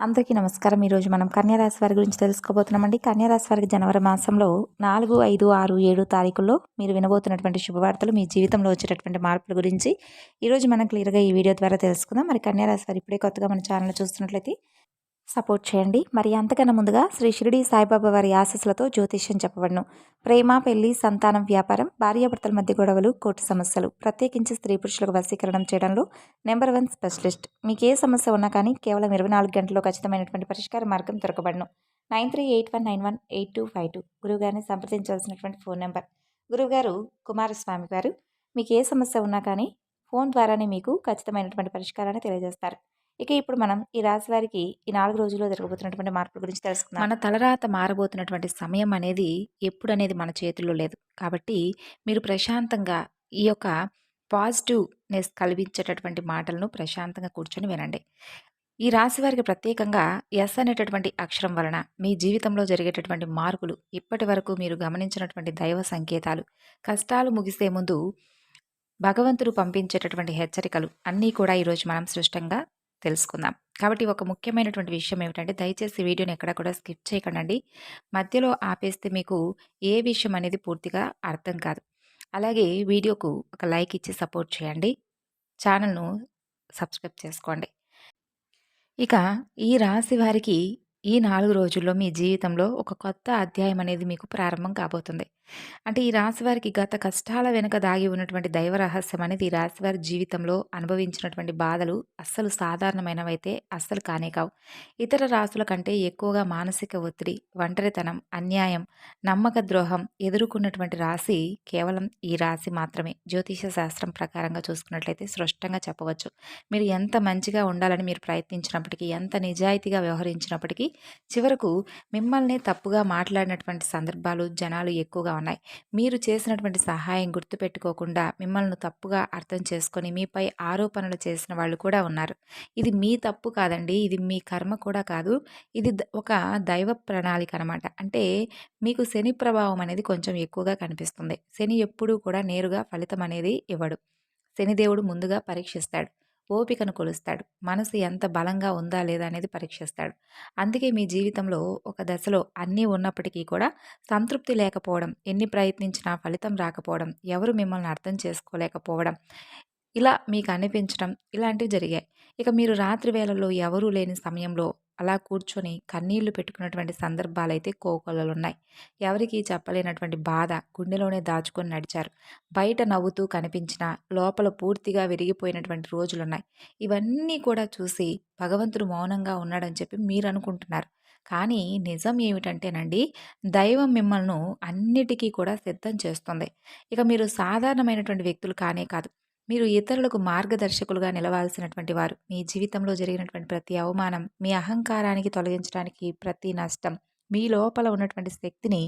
అందరికీ నమస్కారం. ఈరోజు మనం కన్యారాశి వారి గురించి తెలుసుకోబోతున్నామండి. కన్యారాశి వారికి జనవరి మాసంలో నాలుగు ఐదు ఆరు ఏడు తారీఖుల్లో మీరు వినబోతున్నటువంటి శుభవార్తలు మీ జీవితంలో వచ్చేటటువంటి మార్పుల గురించి ఈరోజు మనం క్లియర్గా ఈ వీడియో ద్వారా తెలుసుకుందాం. మరి కన్యారాశి వారు ఇప్పుడే కొత్తగా మన ఛానల్ చూస్తున్నట్లయితే సపోర్ట్ చేయండి. మరి అంతకన్నా ముందుగా శ్రీ షిరిడి సాయిబాబా వారి ఆశస్సులతో జ్యోతిష్యం చెప్పబడను. ప్రేమ పెళ్ళి సంతానం వ్యాపారం భార్యాభర్తల మధ్య గొడవలు కోర్టు సమస్యలు ప్రత్యేకించి స్త్రీ పురుషులకు వశీకరణం చేయడంలో నెంబర్ వన్ స్పెషలిస్ట్. మీకు ఏ సమస్య ఉన్నా కానీ కేవలం ఇరవై నాలుగు గంటల్లో ఖచ్చితమైనటువంటి పరిష్కార మార్గం దొరకబడను. Nine three eight one nine one eight two five two గురువుగారిని సంప్రదించవలసినటువంటి ఫోన్ నెంబర్. గురువుగారు కుమారస్వామి గారు మీకు ఏ సమస్య ఉన్నా కానీ ఫోన్ ద్వారానే మీకు ఖచ్చితమైనటువంటి పరిష్కారాన్ని తెలియజేస్తారు. ఇక ఇప్పుడు మనం ఈ రాశి వారికి ఈ నాలుగు రోజుల్లో జరగబోతున్నటువంటి మార్పుల గురించి తెలుసుకుందాం. మన తలరాత మారబోతున్నటువంటి సమయం అనేది ఎప్పుడు అనేది మన చేతుల్లో లేదు. కాబట్టి మీరు ప్రశాంతంగా ఈ యొక్క పాజిటివ్నెస్ కలిగించేటటువంటి మాటలను ప్రశాంతంగా కూర్చొని వినండి. ఈ రాశి వారికి ప్రత్యేకంగా ఎస్ అనేటటువంటి అక్షరం వలన మీ జీవితంలో జరిగేటటువంటి మార్పులు ఇప్పటి వరకు మీరు గమనించినటువంటి దైవ సంకేతాలు కష్టాలు ముగిసే ముందు భగవంతుడు పంపించేటటువంటి హెచ్చరికలు అన్నీ కూడా ఈరోజు మనం సృష్టంగా తెలుసుకుందాం. కాబట్టి ఒక ముఖ్యమైనటువంటి విషయం ఏమిటంటే దయచేసి వీడియోని ఎక్కడ కూడా స్కిప్ చేయకండి మధ్యలో ఆపేస్తే మీకు ఏ విషయం అనేది పూర్తిగా అర్థం కాదు. అలాగే వీడియోకు ఒక లైక్ ఇచ్చి సపోర్ట్ చేయండి. ఛానల్ను సబ్స్క్రైబ్ చేసుకోండి. ఇక ఈ రాశి వారికి ఈ నాలుగు రోజుల్లో మీ జీవితంలో ఒక కొత్త అధ్యాయం అనేది మీకు ప్రారంభం కాబోతుంది. అంటే ఈ రాశివారికి గత కష్టాల వెనుక దాగి ఉన్నటువంటి దైవ రహస్యం అనేది ఈ రాశివారి జీవితంలో అనుభవించినటువంటి బాధలు అస్సలు సాధారణమైనవైతే అస్సలు కానే కావు. ఇతర రాసుల కంటే ఎక్కువగా మానసిక ఒత్తిడి ఒంటరితనం అన్యాయం నమ్మక ద్రోహం ఎదుర్కొన్నటువంటి రాశి కేవలం ఈ రాశి మాత్రమే. జ్యోతిష శాస్త్రం ప్రకారంగా చూసుకున్నట్లయితే స్పష్టంగా చెప్పవచ్చు. మీరు ఎంత మంచిగా ఉండాలని మీరు ప్రయత్నించినప్పటికీ ఎంత నిజాయితీగా వ్యవహరించినప్పటికీ చివరకు మిమ్మల్ని తప్పుగా మాట్లాడినటువంటి సందర్భాలు జనాలు ఎక్కువగా ఉన్నాయి. మీరు చేసినటువంటి సహాయం గుర్తుపెట్టుకోకుండా మిమ్మల్ని తప్పుగా అర్థం చేసుకొని మీపై ఆరోపణలు చేసిన వాళ్ళు కూడా ఉన్నారు. ఇది మీ తప్పు కాదండి. ఇది మీ కర్మ కూడా కాదు. ఇది ఒక దైవ ప్రణాళిక అనమాట అంటే మీకు శని ప్రభావం అనేది కొంచెం ఎక్కువగా కనిపిస్తుంది. శని ఎప్పుడూ కూడా నేరుగా ఫలితం అనేది ఇవ్వడు. శనిదేవుడు ముందుగా పరీక్షిస్తాడు. ఓపికను కొలుస్తాడు. మనసు ఎంత బలంగా ఉందా లేదా అనేది పరీక్షిస్తాడు. అందుకే మీ జీవితంలో ఒక దశలో అన్నీ ఉన్నప్పటికీ కూడా సంతృప్తి లేకపోవడం ఎన్ని ప్రయత్నించినా ఫలితం రాకపోవడం ఎవరు మిమ్మల్ని అర్థం చేసుకోలేకపోవడం ఇలా మీకు అనిపించడం ఇలాంటివి జరిగాయి. ఇక మీరు రాత్రి వేళల్లో ఎవరూ లేని సమయంలో అలా కూర్చొని కన్నీళ్ళు పెట్టుకున్నటువంటి సందర్భాలైతే కోకొలలున్నాయి. ఎవరికీ చెప్పలేనటువంటి బాధ గుండెలోనే దాచుకొని నడిచారు. బయట నవ్వుతూ కనిపించిన లోపల పూర్తిగా విరిగిపోయినటువంటి రోజులున్నాయి. ఇవన్నీ కూడా చూసి భగవంతుడు మౌనంగా ఉన్నాడని చెప్పి మీరు అనుకుంటున్నారు కానీ నిజం ఏమిటంటేనండి దైవం మిమ్మల్ని అన్నిటికీ కూడా సిద్ధం చేస్తుంది. ఇక మీరు సాధారణమైనటువంటి వ్యక్తులు కానే కాదు. మీరు ఇతరులకు మార్గదర్శకులుగా నిలవాల్సినటువంటి వారు. మీ జీవితంలో జరిగినటువంటి ప్రతి అవమానం మీ అహంకారానికి తొలగించడానికి ప్రతి నష్టం మీ లోపల ఉన్నటువంటి శక్తిని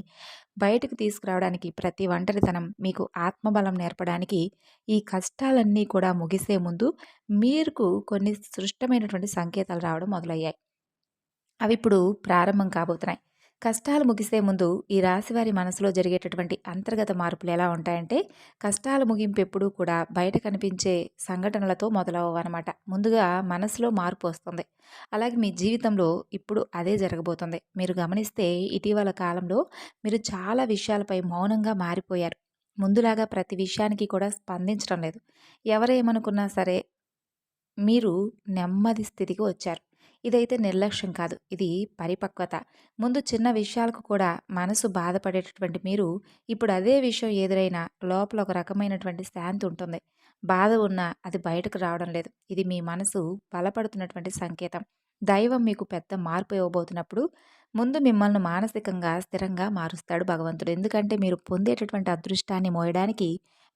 బయటకు తీసుకురావడానికి ప్రతి ఒంటరితనం మీకు ఆత్మబలం నేర్పడానికి ఈ కష్టాలన్నీ కూడా ముగిసే ముందు మీకు కొన్ని సృష్టమైనటువంటి సంకేతాలు రావడం మొదలయ్యాయి. అవి ఇప్పుడు ప్రారంభం కాబోతున్నాయి. కష్టాలు ముగిసే ముందు ఈ రాశివారి మనసులో జరిగేటటువంటి అంతర్గత మార్పులు ఎలా ఉంటాయంటే కష్టాల ముగింపు ఎప్పుడూ కూడా బయట కనిపించే సంఘటనలతో మొదలవన్నమాట ముందుగా మనసులో మార్పు వస్తుంది. అలాగే మీ జీవితంలో ఇప్పుడు అదే జరగబోతుంది. మీరు గమనిస్తే ఇటీవల కాలంలో మీరు చాలా విషయాలపై మౌనంగా మారిపోయారు. ముందులాగా ప్రతి విషయానికి కూడా స్పందించడం లేదు. ఎవరేమనుకున్నా సరే మీరు నెమ్మది స్థితికి వచ్చారు. ఇదైతే నిర్లక్ష్యం కాదు. ఇది పరిపక్వత. ముందు చిన్న విషయాలకు కూడా మనసు బాధపడేటటువంటి మీరు ఇప్పుడు అదే విషయం ఎదురైనా లోపల ఒక రకమైనటువంటి శాంతి ఉంటుంది. బాధ ఉన్నా అది బయటకు రావడం లేదు. ఇది మీ మనసు బలపడుతున్నటువంటి సంకేతం. దైవం మీకు పెద్ద మార్పు ఇవ్వబోతున్నప్పుడు ముందు మిమ్మల్ని మానసికంగా స్థిరంగా మారుస్తాడు భగవంతుడు. ఎందుకంటే మీరు పొందేటటువంటి అదృష్టాన్ని మోయడానికి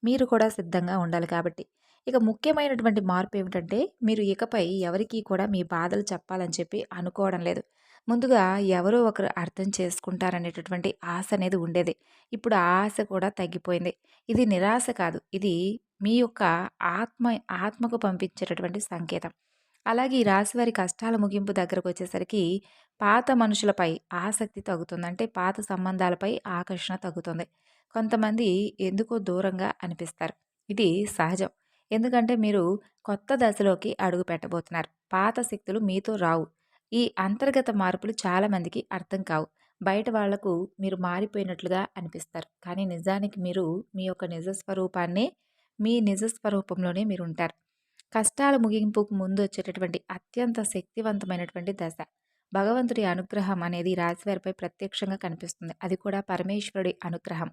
మీరు కూడా సిద్ధంగా ఉండాలి కాబట్టి. ఇక ముఖ్యమైనటువంటి మార్పు ఏమిటంటే మీరు ఇకపై ఎవరికీ కూడా మీ బాధలు చెప్పాలని చెప్పి అనుకోవడం లేదు. ముందుగా ఎవరో ఒకరు అర్థం చేసుకుంటారనేటటువంటి ఆశ అనేది ఉండేది. ఇప్పుడు ఆ ఆశ కూడా తగ్గిపోయింది. ఇది నిరాశ కాదు. ఇది మీ యొక్క ఆత్మ ఆత్మకు పంపించేటటువంటి సంకేతం. అలాగే ఈ రాశి వారి కష్టాల ముగింపు దగ్గరకు వచ్చేసరికి పాత మనుషులపై ఆసక్తి తగ్గుతుంది. అంటే పాత సంబంధాలపై ఆకర్షణ తగ్గుతుంది. కొంతమంది ఎందుకో దూరంగా అనిపిస్తారు. ఇది సహజం. ఎందుకంటే మీరు కొత్త దశలోకి అడుగు పెట్టబోతున్నారు. పాత శక్తులు మీతో రావు. ఈ అంతర్గత మార్పులు చాలామందికి అర్థం కావు. బయట వాళ్ళకు మీరు మారిపోయినట్లుగా అనిపిస్తారు. కానీ నిజానికి మీరు మీ యొక్క నిజ స్వరూపాన్నే మీ నిజ స్వరూపంలోనే మీరు ఉంటారు. కష్టాల ముగింపుకు ముందు వచ్చేటటువంటి అత్యంత శక్తివంతమైనటువంటి దశ. భగవంతుడి అనుగ్రహం అనేది రాశివారిపై ప్రత్యక్షంగా కనిపిస్తుంది. అది కూడా పరమేశ్వరుడి అనుగ్రహం.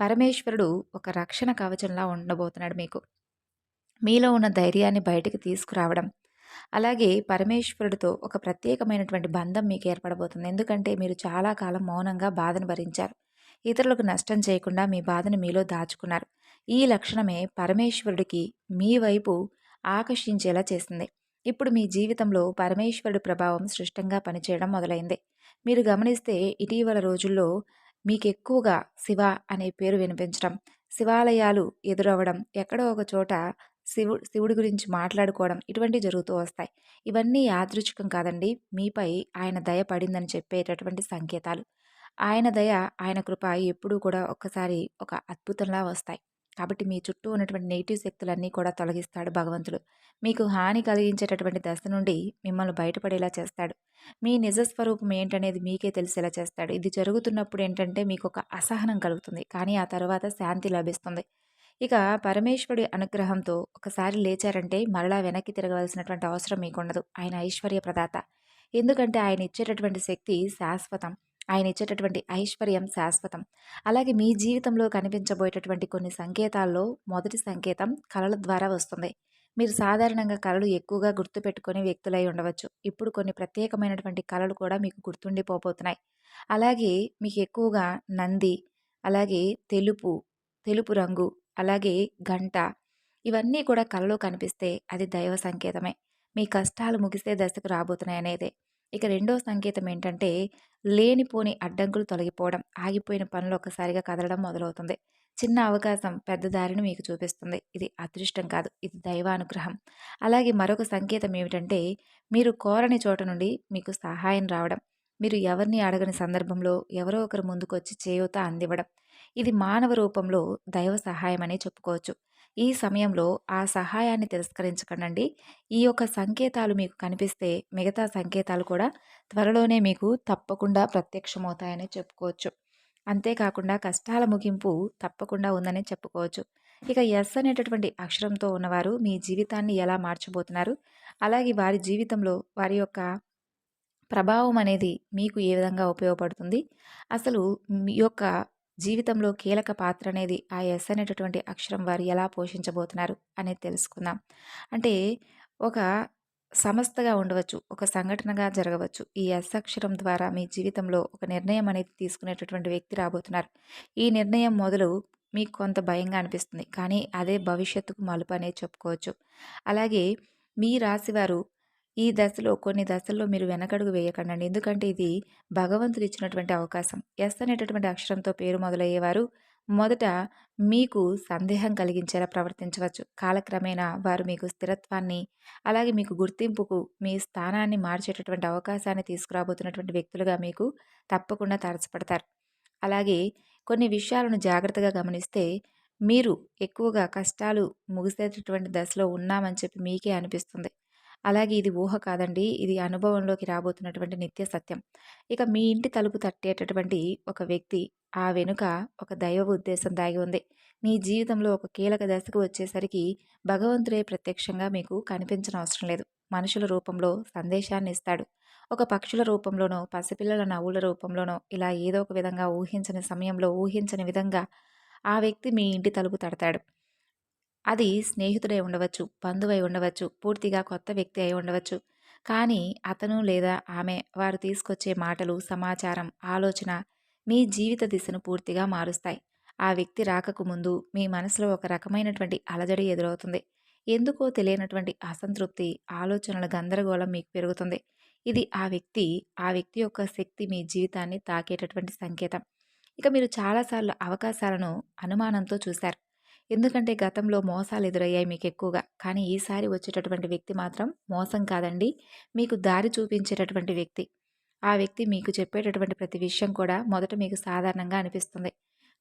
పరమేశ్వరుడు ఒక రక్షణ కవచంలా ఉండబోతున్నాడు మీకు. మీలో ఉన్న ధైర్యాన్ని బయటికి తీసుకురావడం. అలాగే పరమేశ్వరుడితో ఒక ప్రత్యేకమైనటువంటి బంధం మీకు ఏర్పడబోతుంది. ఎందుకంటే మీరు చాలా కాలం మౌనంగా బాధను భరించారు. ఇతరులకు నష్టం చేయకుండా మీ బాధను మీలో దాచుకున్నారు. ఈ లక్షణమే పరమేశ్వరుడికి మీ వైపు ఆకర్షించేలా చేసింది. ఇప్పుడు మీ జీవితంలో పరమేశ్వరుడి ప్రభావం సృష్టంగా పనిచేయడం మొదలైంది. మీరు గమనిస్తే ఇటీవల రోజుల్లో మీకు ఎక్కువగా శివ అనే పేరు వినిపించడం శివాలయాలు ఎదురవ్వడం ఎక్కడో ఒక చోట శివుడు శివుడి గురించి మాట్లాడుకోవడం ఇటువంటివి జరుగుతూ వస్తాయి. ఇవన్నీ యాదృచ్ఛికం కాదండి. మీపై ఆయన దయ పడిందని చెప్పేటటువంటి సంకేతాలు. ఆయన దయ ఆయన కృప ఎప్పుడూ కూడా ఒక్కసారి ఒక అద్భుతంలా వస్తాయి. కాబట్టి మీ చుట్టూ ఉన్నటువంటి నెగిటివ్ శక్తులన్నీ కూడా తొలగిస్తాడు భగవంతుడు. మీకు హాని కలిగించేటటువంటి దశ నుండి మిమ్మల్ని బయటపడేలా చేస్తాడు. మీ నిజ స్వరూపం ఏంటనేది మీకే తెలిసేలా చేస్తాడు. ఇది జరుగుతున్నప్పుడు ఏంటంటే మీకు ఒక అసహనం కలుగుతుంది. కానీ ఆ తర్వాత శాంతి లభిస్తుంది. ఇక పరమేశ్వరుడి అనుగ్రహంతో ఒకసారి లేచారంటే మరలా వెనక్కి తిరగవలసినటువంటి అవసరం మీకుండదు. ఆయన ఐశ్వర్య ప్రదాత. ఎందుకంటే ఆయన ఇచ్చేటటువంటి శక్తి శాశ్వతం. ఆయన ఇచ్చేటటువంటి ఐశ్వర్యం శాశ్వతం. అలాగే మీ జీవితంలో కనిపించబోయేటటువంటి కొన్ని సంకేతాల్లో మొదటి సంకేతం కళల ద్వారా వస్తుంది. మీరు సాధారణంగా కళలు ఎక్కువగా గుర్తుపెట్టుకునే వ్యక్తులై ఉండవచ్చు. ఇప్పుడు కొన్ని ప్రత్యేకమైనటువంటి కళలు కూడా మీకు గుర్తుండిపోబోతున్నాయి. అలాగే మీకు ఎక్కువగా నంది అలాగే తెలుపు తెలుపు రంగు అలాగే గంట. ఇవన్నీ కూడా కలలో కనిపిస్తే అది దైవ సంకేతమే. మీ కష్టాలు ముగిసే దశకు రాబోతున్నాయి అనేదే. ఇక రెండో సంకేతం ఏంటంటే లేనిపోని అడ్డంకులు తొలగిపోవడం ఆగిపోయిన పనులు ఒకసారిగా కదలడం మొదలవుతుంది. చిన్న అవకాశం పెద్ద దారిని మీకు చూపిస్తుంది. ఇది అదృష్టం కాదు ఇది దైవానుగ్రహం. అలాగే మరొక సంకేతం ఏమిటంటే మీరు కోరని చోట నుండి మీకు సహాయం రావడం. మీరు ఎవరిని అడగని సందర్భంలో ఎవరో ఒకరు ముందుకొచ్చి చేయూత అందివ్వడం. ఇది మానవ రూపంలో దైవ సహాయం అని చెప్పుకోవచ్చు. ఈ సమయంలో ఆ సహాయాన్ని తిరస్కరించకండి ఈ యొక్క సంకేతాలు మీకు కనిపిస్తే మిగతా సంకేతాలు కూడా త్వరలోనే మీకు తప్పకుండా ప్రత్యక్షమవుతాయని చెప్పుకోవచ్చు. అంతేకాకుండా కష్టాల ముగింపు తప్పకుండా ఉందని చెప్పుకోవచ్చు. ఇక ఎస్ అనేటటువంటి అక్షరంతో ఉన్నవారు మీ జీవితాన్ని ఎలా మార్చబోతున్నారు? అలాగే వారి జీవితంలో వారి యొక్క ప్రభావం అనేది మీకు ఏ విధంగా ఉపయోగపడుతుంది? అసలు మీ యొక్క జీవితంలో కీలక పాత్ర అనేది ఆ ఎస్ అనేటటువంటి అక్షరం వారు ఎలా పోషించబోతున్నారు అనేది తెలుసుకుందాం. అంటే ఒక సంస్థగా ఉండవచ్చు ఒక సంఘటనగా జరగవచ్చు ఈ ఎస్ అక్షరం ద్వారా మీ జీవితంలో ఒక నిర్ణయం అనేది తీసుకునేటటువంటి వ్యక్తి రాబోతున్నారు. ఈ నిర్ణయం మొదలు మీకు కొంత భయంగా అనిపిస్తుంది కానీ అదే భవిష్యత్తుకు మలుపు అనేది చెప్పుకోవచ్చు. అలాగే మీ రాశివారు ఈ దశలో కొన్ని దశల్లో మీరు వెనకడుగు వేయకండి ఎందుకంటే ఇది భగవంతుడు ఇచ్చినటువంటి అవకాశం. ఎస్ అనేటటువంటి అక్షరంతో పేరు మొదలయ్యేవారు మొదట మీకు సందేహం కలిగించేలా ప్రవర్తించవచ్చు. కాలక్రమేణా వారు మీకు స్థిరత్వాన్ని అలాగే మీకు గుర్తింపుకు మీ స్థానాన్ని మార్చేటటువంటి అవకాశాన్ని తీసుకురాబోతున్నటువంటి వ్యక్తులుగా మీకు తప్పకుండా తారసపడతారు అలాగే కొన్ని విషయాలను జాగ్రత్తగా గమనిస్తే మీరు ఎక్కువగా కష్టాలు ముగిసేటటువంటి దశలో ఉన్నామని చెప్పి మీకే అనిపిస్తుంది. అలాగే ఇది ఊహ కాదండి. ఇది అనుభవంలోకి రాబోతున్నటువంటి నిత్య సత్యం. ఇక మీ ఇంటి తలుపు తట్టేటటువంటి ఒక వ్యక్తి ఆ వెనుక ఒక దైవ ఉద్దేశం దాగి ఉంది. మీ జీవితంలో ఒక కీలక దశకు వచ్చేసరికి భగవంతుడే ప్రత్యక్షంగా మీకు కనిపించిన అవసరం లేదు. మనుషుల రూపంలో సందేశాన్ని ఇస్తాడు. ఒక పక్షుల రూపంలోనో పసిపిల్లల నవ్వుల రూపంలోనో ఇలా ఏదో ఒక విధంగా ఊహించని సమయంలో ఊహించని విధంగా ఆ వ్యక్తి మీ ఇంటి తలుపు తడతాడు. అది స్నేహితుడై ఉండవచ్చు బంధువై ఉండవచ్చు పూర్తిగా కొత్త వ్యక్తి అయి ఉండవచ్చు. కానీ అతను లేదా ఆమె వారు తీసుకొచ్చే మాటలు సమాచారం ఆలోచన మీ జీవిత దిశను పూర్తిగా మారుస్తాయి. ఆ వ్యక్తి రాకకు ముందు మీ మనసులో ఒక రకమైనటువంటి అలజడి ఎదురవుతుంది. ఎందుకో తెలియనటువంటి అసంతృప్తి ఆలోచనల గందరగోళం మీకు పెరుగుతుంది. ఇది ఆ వ్యక్తి ఆ వ్యక్తి యొక్క శక్తి మీ జీవితాన్ని తాకేటటువంటి సంకేతం. ఇక మీరు చాలాసార్లు అవకాశాలను అనుమానంతో చూశారు. ఎందుకంటే గతంలో మోసాలు ఎదురయ్యాయి మీకు ఎక్కువగా కానీ ఈసారి వచ్చేటటువంటి వ్యక్తి మాత్రం మోసం కాదండి. మీకు దారి చూపించేటటువంటి వ్యక్తి. ఆ వ్యక్తి మీకు చెప్పేటటువంటి ప్రతి విషయం కూడా మొదట మీకు సాధారణంగా అనిపిస్తుంది.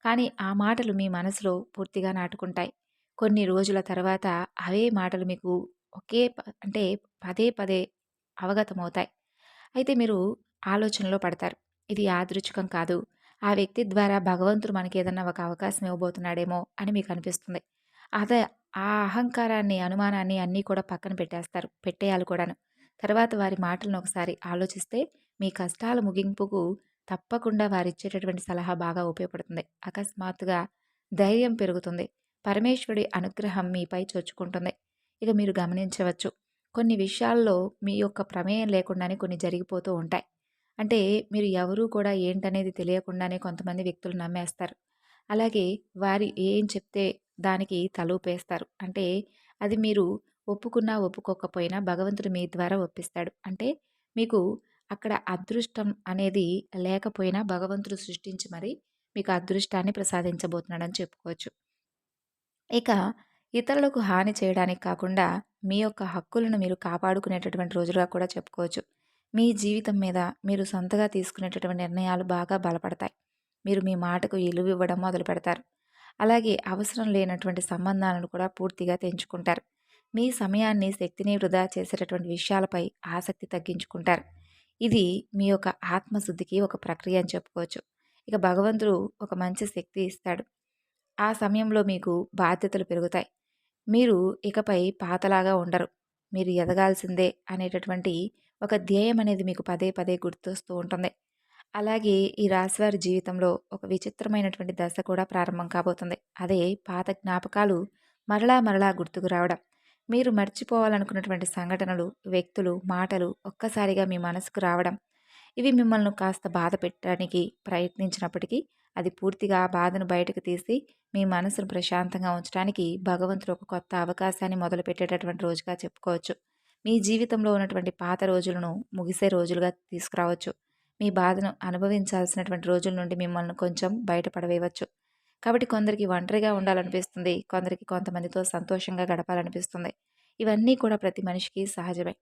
కానీ ఆ మాటలు మీ మనసులో పూర్తిగా నాటుకుంటాయి. కొన్ని రోజుల తర్వాత అవే మాటలు మీకు ఒకే అంటే పదే పదే అవగతమవుతాయి. అయితే మీరు ఆలోచనలో పడతారు. ఇది యాదృచ్ఛికం కాదు. ఆ వ్యక్తి ద్వారా భగవంతుడు మనకి ఏదన్నా ఒక అవకాశం ఇవ్వబోతున్నాడేమో అని మీకు అనిపిస్తుంది అదే ఆ అహంకారాన్ని అనుమానాన్ని అన్నీ కూడా పక్కన పెట్టేస్తారు పెట్టేయాలి కూడాను. తర్వాత వారి మాటలను ఒకసారి ఆలోచిస్తే మీ కష్టాల ముగింపుకు తప్పకుండా వారిచ్చేటటువంటి సలహా బాగా ఉపయోగపడుతుంది. అకస్మాత్తుగా ధైర్యం పెరుగుతుంది. పరమేశ్వరుడి అనుగ్రహం మీపై చొచ్చుకుంటుంది. ఇక మీరు గమనించవచ్చు కొన్ని విషయాల్లో మీ యొక్క ప్రమేయం లేకుండానే కొన్ని జరిగిపోతూ ఉంటాయి. అంటే మీరు ఎవరూ కూడా ఏంటనేది తెలియకుండానే కొంతమంది వ్యక్తులు నమ్మేస్తారు. అలాగే వారి ఏం చెప్తే దానికి తలూపేస్తారు. అంటే అది మీరు ఒప్పుకున్నా ఒప్పుకోకపోయినా భగవంతుడు మీ ద్వారా ఒప్పిస్తాడు. అంటే మీకు అక్కడ అదృష్టం అనేది లేకపోయినా భగవంతుడు సృష్టించి మరి మీకు అదృష్టాన్ని ప్రసాదించబోతున్నాడని చెప్పుకోవచ్చు. ఇక ఇతరులకు హాని చేయడానికి కాకుండా మీ యొక్క హక్కులను మీరు కాపాడుకునేటటువంటి రోజులుగా కూడా చెప్పుకోవచ్చు. మీ జీవితం మీద మీరు సొంతగా తీసుకునేటటువంటి నిర్ణయాలు బాగా బలపడతాయి. మీరు మీ మాటకు విలువ ఇవ్వడం మొదలు పెడతారు. అలాగే అవసరం లేనటువంటి సంబంధాలను కూడా పూర్తిగా తెంచుకుంటారు. మీ సమయాన్ని శక్తిని వృధా చేసేటటువంటి విషయాలపై ఆసక్తి తగ్గించుకుంటారు. ఇది మీ యొక్క ఆత్మశుద్ధికి ఒక ప్రక్రియ అని చెప్పుకోవచ్చు. ఇక భగవంతుడు ఒక మంచి శక్తి ఇస్తాడు. ఆ సమయంలో మీకు బాధ్యతలు పెరుగుతాయి. మీరు ఇకపై పాతలాగా ఉండరు. మీరు ఎదగాల్సిందే అనేటటువంటి ఒక ధ్యేయం అనేది మీకు పదే పదే గుర్తొస్తూ ఉంటుంది. అలాగే ఈ రాశివారి జీవితంలో ఒక విచిత్రమైనటువంటి దశ కూడా ప్రారంభం కాబోతుంది. అదే పాత జ్ఞాపకాలు మరలా మరలా గుర్తుకు రావడం. మీరు మర్చిపోవాలనుకున్నటువంటి సంఘటనలు వ్యక్తులు మాటలు ఒక్కసారిగా మీ మనసుకు రావడం. ఇవి మిమ్మల్ని కాస్త బాధ పెట్టడానికి ప్రయత్నించినప్పటికీ అది పూర్తిగా ఆ బాధను బయటకు తీసి మీ మనసును ప్రశాంతంగా ఉంచడానికి భగవంతుడు ఒక కొత్త అవకాశాన్ని మొదలుపెట్టేటటువంటి రోజుగా చెప్పుకోవచ్చు. మీ జీవితంలో ఉన్నటువంటి పాత రోజులను ముగిసే రోజులుగా తీసుకురావచ్చు. మీ బాధను అనుభవించాల్సినటువంటి రోజుల నుండి మిమ్మల్ని కొంచెం బయటపడవేయవచ్చు. కాబట్టి కొందరికి ఒంటరిగా ఉండాలనిపిస్తుంది కొందరికి కొంతమందితో సంతోషంగా గడపాలనిపిస్తుంది. ఇవన్నీ కూడా ప్రతి మనిషికి సహజమే.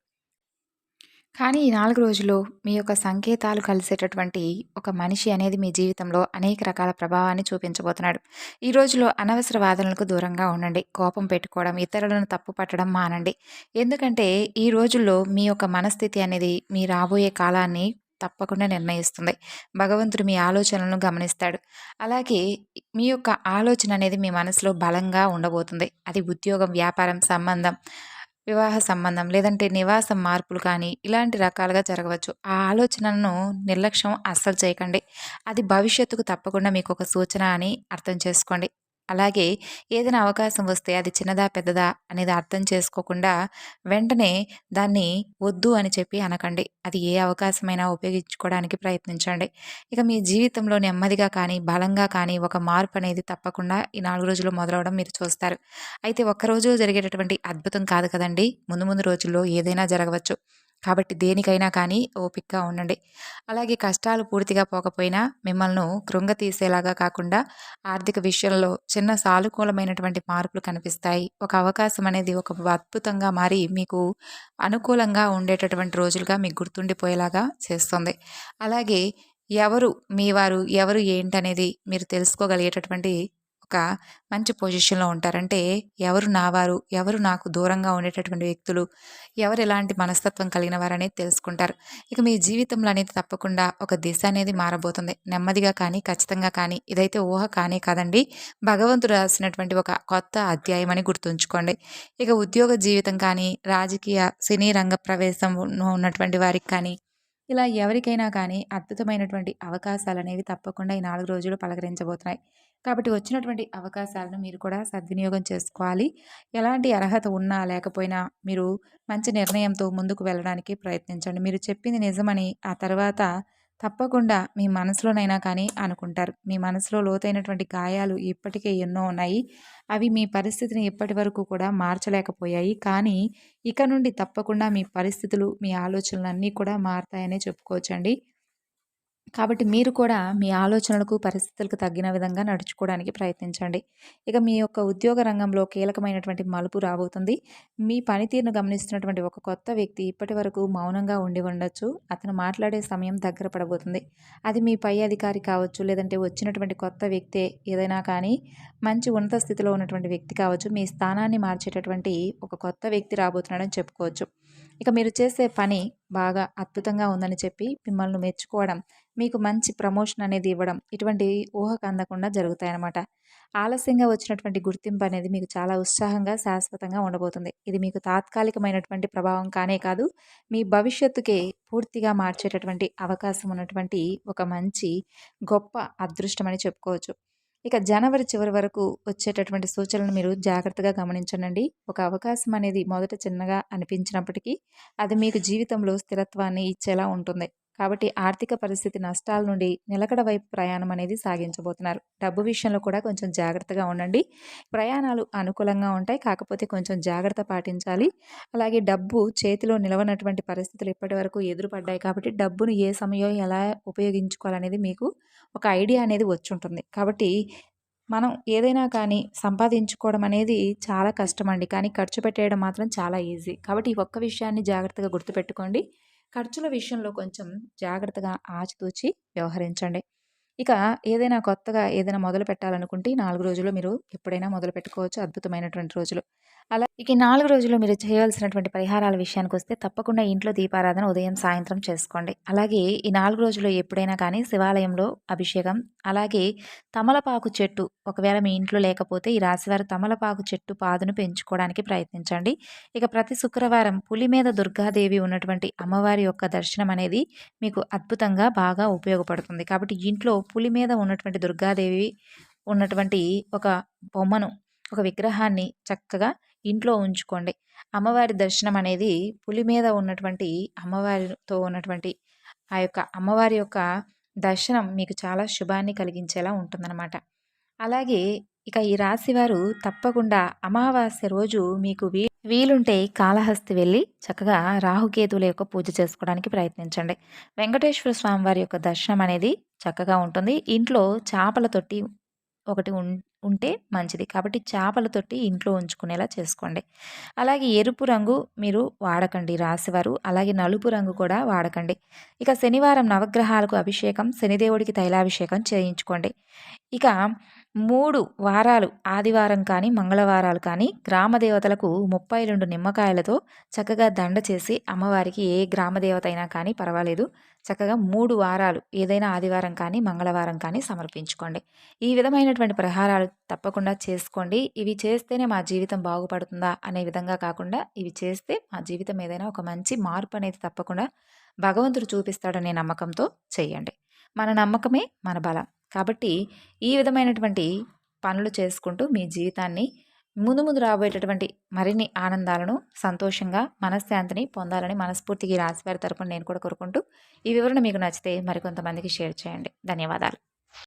కానీ ఈ నాలుగు రోజులు మీ యొక్క సంకేతాలు కలిసేటటువంటి ఒక మనిషి అనేది మీ జీవితంలో అనేక రకాల ప్రభావాన్ని చూపించబోతున్నాడు. ఈ రోజులో అనవసర వాదనలకు దూరంగా ఉండండి. కోపం పెట్టుకోవడం ఇతరులను తప్పు పట్టడం మానండి. ఎందుకంటే ఈ రోజుల్లో మీ యొక్క మనస్థితి అనేది మీ రాబోయే కాలాన్ని తప్పకుండా నిర్ణయిస్తుంది. భగవంతుడు మీ ఆలోచనలను గమనిస్తాడు. అలాగే మీ యొక్క ఆలోచన అనేది మీ మనసులో బలంగా ఉండబోతుంది. అది ఉద్యోగం వ్యాపారం సంబంధం వివాహ సంబంధం లేదంటే నివాసం మార్పులు కానీ ఇలాంటి రకాలుగా జరగవచ్చు. ఆ ఆలోచనలను నిర్లక్ష్యం అస్సలు చేయకండి. అది భవిష్యత్తుకు తప్పకుండా మీకు ఒక సూచన అని అర్థం చేసుకోండి. అలాగే ఏదైనా అవకాశం వస్తే అది చిన్నదా పెద్దదా అనేది అర్థం చేసుకోకుండా వెంటనే దాన్ని వద్దు అని చెప్పి అనకండి. అది ఏ అవకాశమైనా ఉపయోగించుకోవడానికి ప్రయత్నించండి. ఇక మీ జీవితంలో నెమ్మదిగా కానీ బలంగా కానీ ఒక మార్పు అనేది తప్పకుండా ఈ నాలుగు రోజులు మొదలవడం మీరు చూస్తారు. అయితే ఒక్కరోజు జరిగేటటువంటి అద్భుతం కాదు కదండి. ముందు ముందు రోజుల్లో ఏదైనా జరగవచ్చు. కాబట్టి దేనికైనా కానీ ఓపికగా ఉండండి. అలాగే కష్టాలు పూర్తిగా పోకపోయినా మిమ్మల్ని కృంగ తీసేలాగా కాకుండా ఆర్థిక విషయంలో చిన్న సానుకూలమైనటువంటి మార్పులు కనిపిస్తాయి. ఒక అవకాశం అనేది ఒక అద్భుతంగా మారి మీకు అనుకూలంగా ఉండేటటువంటి రోజులుగా మీకు గుర్తుండిపోయేలాగా చేస్తుంది. అలాగే ఎవరు మీ వారు ఎవరు ఏంటనేది మీరు తెలుసుకోగలిగేటటువంటి ఒక మంచి పొజిషన్లో ఉంటారంటే ఎవరు నా వారు ఎవరు నాకు దూరంగా ఉండేటటువంటి వ్యక్తులు ఎవరు ఎలాంటి మనస్తత్వం కలిగిన వారు అనేది తెలుసుకుంటారు. ఇక మీ జీవితంలో అనేది తప్పకుండా ఒక దిశ అనేది మారబోతుంది. నెమ్మదిగా కానీ ఖచ్చితంగా కానీ ఇదైతే ఊహ కానీ కాదండి. భగవంతుడు రాసినటువంటి ఒక కొత్త అధ్యాయం అని గుర్తుంచుకోండి. ఇక ఉద్యోగ జీవితం కానీ రాజకీయ సినీ రంగ ప్రవేశం ఉన్నటువంటి వారికి కానీ ఇలా ఎవరికైనా కానీ అద్భుతమైనటువంటి అవకాశాలు అనేవి తప్పకుండా ఈ నాలుగు రోజులు పలకరించబోతున్నాయి. కాబట్టి వచ్చినటువంటి అవకాశాలను మీరు కూడా సద్వినియోగం చేసుకోవాలి. ఎలాంటి అర్హత ఉన్నా లేకపోయినా మీరు మంచి నిర్ణయంతో ముందుకు వెళ్ళడానికి ప్రయత్నించండి. మీరు చెప్పింది నిజమని ఆ తర్వాత తప్పకుండా మీ మనసులోనైనా కానీ అనుకుంటారు. మీ మనసులో లోతైనటువంటి గాయాలు ఇప్పటికే ఎన్నో ఉన్నాయి. అవి మీ పరిస్థితిని ఇప్పటి వరకు కూడా మార్చలేకపోయాయి. కానీ ఇక నుండి తప్పకుండా మీ పరిస్థితులు మీ ఆలోచనలు అన్నీ కూడా మారుతాయనే చెప్పుకోవచ్చండి. కాబట్టి మీరు కూడా మీ ఆలోచనలకు పరిస్థితులకు తగ్గిన విధంగా నడుచుకోవడానికి ప్రయత్నించండి. ఇక మీ యొక్క ఉద్యోగ రంగంలో కీలకమైనటువంటి మలుపు రాబోతుంది. మీ పనితీరును గమనిస్తున్నటువంటి ఒక కొత్త వ్యక్తి ఇప్పటి వరకు మౌనంగా ఉండి ఉండొచ్చు. అతను మాట్లాడే సమయం దగ్గర పడబోతుంది. అది మీ పై అధికారి కావచ్చు లేదంటే వచ్చినటువంటి కొత్త వ్యక్తే ఏదైనా కానీ మంచి ఉన్నత స్థితిలో ఉన్నటువంటి వ్యక్తి కావచ్చు మీ స్థానాన్ని మార్చేటటువంటి ఒక కొత్త వ్యక్తి రాబోతున్నాడని చెప్పుకోవచ్చు. ఇక మీరు చేసే పని బాగా అద్భుతంగా ఉందని చెప్పి మిమ్మల్ని మెచ్చుకోవడం మీకు మంచి ప్రమోషన్ అనేది ఇవ్వడం ఇటువంటి ఊహకు అందకుండా జరుగుతాయన్నమాట. ఆలస్యంగా వచ్చినటువంటి గుర్తింపు అనేది మీకు చాలా ఉత్సాహంగా శాశ్వతంగా ఉండబోతుంది. ఇది మీకు తాత్కాలికమైనటువంటి ప్రభావం కానే కాదు మీ భవిష్యత్తుకే పూర్తిగా మార్చేటటువంటి అవకాశం ఉన్నటువంటి ఒక మంచి గొప్ప అదృష్టం అని చెప్పుకోవచ్చు. ఇక జనవరి చివరి వరకు వచ్చేటటువంటి సూచనలను మీరు జాగ్రత్తగా గమనించండి ఒక అవకాశం అనేది మొదట చిన్నగా అనిపించినప్పటికీ అది మీకు జీవితంలో స్థిరత్వాన్ని ఇచ్చేలా ఉంటుంది. కాబట్టి ఆర్థిక పరిస్థితి నష్టాల నుండి నిలకడ వైపు ప్రయాణం అనేది సాగించబోతున్నారు. డబ్బు విషయంలో కూడా కొంచెం జాగ్రత్తగా ఉండండి. ప్రయాణాలు అనుకూలంగా ఉంటాయి. కాకపోతే కొంచెం జాగ్రత్త పాటించాలి. అలాగే డబ్బు చేతిలో నిలవనటువంటి పరిస్థితులు ఇప్పటి వరకు ఎదురుపడ్డాయి కాబట్టి డబ్బును ఏ సమయం ఎలా ఉపయోగించుకోవాలనేది మీకు ఒక ఐడియా అనేది వచ్చుంటుంది. కాబట్టి మనం ఏదైనా కానీ సంపాదించుకోవడం అనేది చాలా కష్టం అండి కానీ ఖర్చు పెట్టేయడం మాత్రం చాలా ఈజీ. కాబట్టి ఈ ఒక్క విషయాన్ని జాగ్రత్తగా గుర్తుపెట్టుకోండి. ఖర్చుల విషయంలో కొంచెం జాగ్రత్తగా ఆచితూచి వ్యవహరించండి. ఇక ఏదైనా కొత్తగా ఏదైనా మొదలు పెట్టాలనుకుంటే నాలుగు రోజులు మీరు ఎప్పుడైనా మొదలు పెట్టుకోవచ్చు అద్భుతమైనటువంటి రోజులు. అలా ఇక నాలుగు రోజులు మీరు చేయవలసినటువంటి పరిహారాల విషయానికి వస్తే తప్పకుండా ఇంట్లో దీపారాధన ఉదయం సాయంత్రం చేసుకోండి. అలాగే ఈ నాలుగు రోజుల్లో ఎప్పుడైనా కానీ శివాలయంలో అభిషేకం అలాగే తమలపాకు చెట్టు ఒకవేళ మీ ఇంట్లో లేకపోతే ఈ రాశివారు తమలపాకు చెట్టు పాదును పెంచుకోవడానికి ప్రయత్నించండి. ఇక ప్రతి శుక్రవారం పులి మీద దుర్గాదేవి ఉన్నటువంటి అమ్మవారి యొక్క దర్శనం అనేది మీకు అద్భుతంగా బాగా ఉపయోగపడుతుంది. కాబట్టి ఇంట్లో పులి మీద ఉన్నటువంటి దుర్గాదేవి ఉన్నటువంటి ఒక బొమ్మను ఒక విగ్రహాన్ని చక్కగా ఇంట్లో ఉంచుకోండి. అమ్మవారి దర్శనం అనేది పులి మీద ఉన్నటువంటి అమ్మవారితో ఉన్నటువంటి ఆ యొక్క అమ్మవారి యొక్క దర్శనం మీకు చాలా శుభాన్ని కలిగించేలా ఉంటుందన్నమాట. అలాగే ఇక ఈ రాశివారు తప్పకుండా అమావాస్య రోజు మీకు వీ వీలుంటే కాళహస్తి వెళ్ళి చక్కగా రాహుకేతువుల యొక్క పూజ చేసుకోవడానికి ప్రయత్నించండి. వెంకటేశ్వర స్వామి వారి యొక్క దర్శనం అనేది చక్కగా ఉంటుంది. ఇంట్లో చేపల తొట్టి ఒకటి ఉంటే మంచిది. కాబట్టి చేపల ఇంట్లో ఉంచుకునేలా చేసుకోండి. అలాగే ఎరుపు రంగు మీరు వాడకండి రాశివారు. అలాగే నలుపు రంగు కూడా వాడకండి. ఇక శనివారం నవగ్రహాలకు అభిషేకం శనిదేవుడికి తైలాభిషేకం చేయించుకోండి. ఇక మూడు వారాలు ఆదివారం కానీ మంగళవారాలు కానీ గ్రామ దేవతలకు ముప్పై రెండు నిమ్మకాయలతో చక్కగా దండ చేసి అమ్మవారికి ఏ గ్రామ దేవత అయినా కానీ పర్వాలేదు. చక్కగా మూడు వారాలు ఏదైనా ఆదివారం కానీ మంగళవారం కానీ సమర్పించుకోండి. ఈ విధమైనటువంటి ప్రహారాలు తప్పకుండా చేసుకోండి. ఇవి చేస్తేనే మా జీవితం బాగుపడుతుందా అనే విధంగా కాకుండా ఇవి చేస్తే మా జీవితం ఏదైనా ఒక మంచి మార్పు అనేది తప్పకుండా భగవంతుడు చూపిస్తాడనే నమ్మకంతో చేయండి. మన నమ్మకమే మన బలం. కాబట్టి ఈ విధమైనటువంటి పనులు చేసుకుంటూ మీ జీవితాన్ని ముందు ముందు రాబోయేటటువంటి మరిన్ని ఆనందాలను సంతోషంగా మనశ్శాంతిని పొందాలని మనస్ఫూర్తిగా రాశివారి తరపున నేను కూడా కోరుకుంటూ ఈ వివరణ మీకు నచ్చితే మరికొంతమందికి షేర్ చేయండి. ధన్యవాదాలు.